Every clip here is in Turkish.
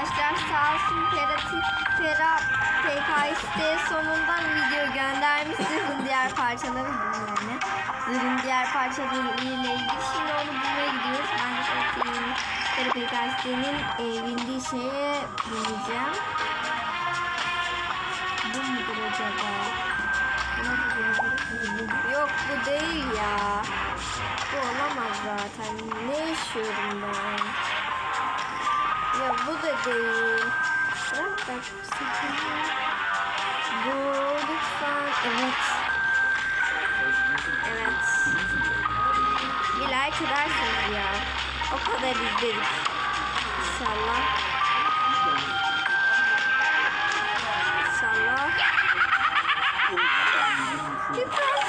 arkadaşlar. Sağ olsun Ferhat, Ferhat PKX'de sonunda video göndermiş zırhın diğer parçaları yani. Zırhın diğer parçaları ile ilgili. Şimdi onu bulmaya gidiyoruz. Ben de Ferhat PKX'denin e, bindiği şeye bineceğim. Bu mudur acaba? Yok bu değil ya. Bu olamaz zaten. Ne yaşıyorum ben? Ya bu da değil. Bırak bak. Bu lütfen. Evet. Evet. Bir like edersiniz ya. O kadar izledik. İnşallah. İnşallah. Lütfen.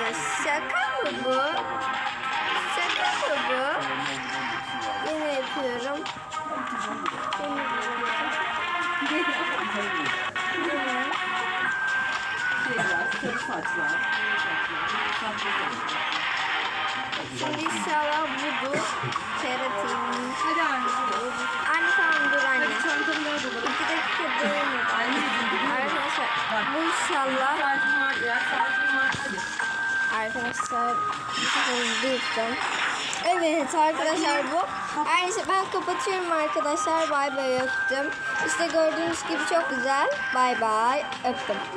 Ya şaka mı bu? Şimdi inşallah budur. Ferhat'ın. Hadi anne. Anne tamam dur anne. Çantamı nerede bırak? İki dakika durmadı. Anneciğim. Arkadaşlar bu inşallah. Saatim var ya. Saatim var. Hadi. Arkadaşlar hızlı yapacağım. Evet arkadaşlar bu. Her neyse ben kapatıyorum arkadaşlar. Bay bay öptüm. İşte gördüğünüz gibi çok güzel. Bay bay öptüm.